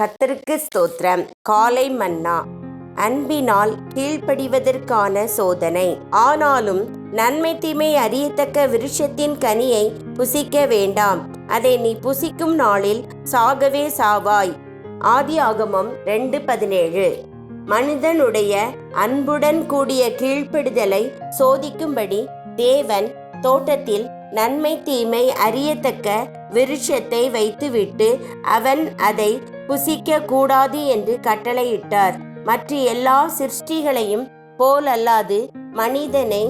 கத்தருக்கு ஸ்தோத்திரம். காலை மன்னா. அன்பினால் கீழ்ப்படிவதற்கான சோதனை. ஆனாலும் நன்மை தீமை அறியத்தக்க விருஷத்தின் கனியை புசிக்க வேண்டாம். அதை நீ புசிக்கும் நாளில் சாகவே சாவாய். ஆதி ஆகமம் ரெண்டு பதினேழு. மனிதனுடைய அன்புடன் கூடிய கீழ்ப்படுதலை சோதிக்கும்படி தேவன் தோட்டத்தில் நன்மை தீமை அறியத்தக்க விருட்சத்தை வைத்துவிட்டு அவன் அதை புசிக்க கூடாது என்று கட்டளையிட்டார். மற்ற எல்லா சிருஷ்டிகளையும் போலல்லாது மனிதனை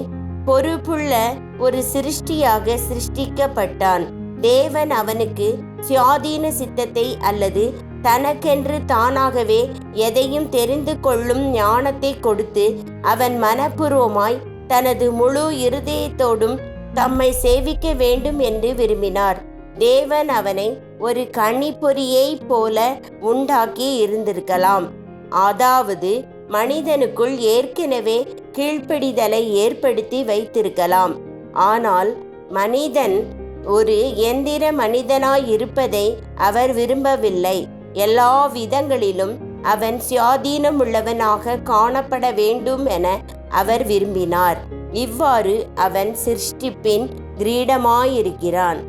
பொறுப்புள்ள ஒரு சிருஷ்டியாக சிருஷ்டிக்கப்பட்டான். தேவன் அவனுக்கு சுயாதீன சித்தத்தை அல்லது தனக்கென்று தானாகவே எதையும் தெரிந்து கொள்ளும் ஞானத்தை கொடுத்து அவன் மனப்பூர்வமாய் தனது முழு இருதயத்தோடும் தம்மை சேவிக்க வேண்டும் என்று விரும்பினார். தேவன் அவனை ஒரு கணிப்பொறியைப் போல உண்டாக்கி இருந்திருக்கலாம். அதாவது மனிதனுக்குள் ஏற்கனவே கீழ்ப்படிதலை ஏற்படுத்தி வைத்திருக்கலாம். ஆனால் மனிதன் ஒரு எந்திர மனிதனாய் இருப்பதை அவர் விரும்பவில்லை. எல்லா விதங்களிலும் அவன் சுயாதீனமுள்ளவனாக காணப்பட வேண்டும் என அவர் விரும்பினார். இவ்வாறு அவன் சிருஷ்டிப்பின் கிரீடமாயிருக்கிறான்.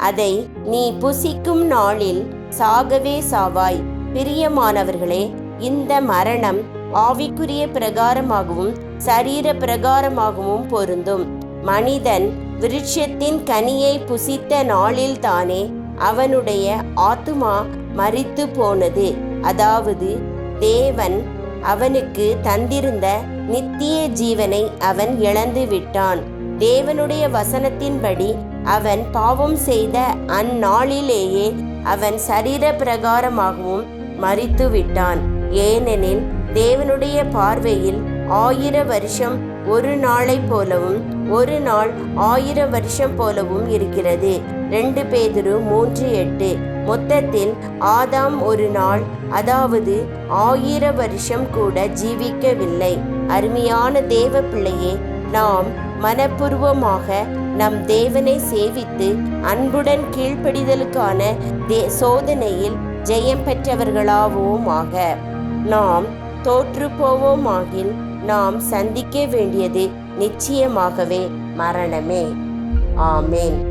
அதை நீ புசிக்கும் நாளில் சாகவே சாவாய். பிரியமானவர்களே இந்த மரணம் ஆவிக்குரிய பிரகாரமாகவும் சரீர பிரகாரமாகவும் பொருந்தும். மனிதன் விருட்சத்தின் கனியை புசித்த நாளில்தானே அவனுடைய ஆத்துமா மறித்து போனது. அதாவது தேவன் அவனுக்கு தந்திருந்த நித்திய ஜீவனை அவன் இழந்து விட்டான். தேவனுடைய வசனத்தின்படி அவன் பாவம் செய்த அந்நாளிலேயே அவன் சரீர பிரகாரமாகவும் மறித்து விட்டான். ஏனெனில் தேவனுடைய பார்வையில் ஆயிர வருஷம் ஒரு நாளை போலவும் ஒரு நாள் ஆயிர வருஷம் போலவும் இருக்கிறது. ரெண்டு பேதுரு மூன்று எட்டு. மொத்தத்தில் ஆதாம் ஒரு நாள் அதாவது ஆயிர வருஷம் கூட ஜீவிக்கவில்லை. அருமையான தேவ பிள்ளையே நாம் மனப்பூர்வமாக நம் தேவனை சேவித்து அன்புடன் கீழ்ப்படிதலுக்கான தே சோதனையில் ஜெயம் பெற்றவர்களாவோமாக. நாம் தோற்று போவோமாகில் நாம் சந்திக்க வேண்டியது நிச்சயமாகவே மரணமே. ஆமேன்.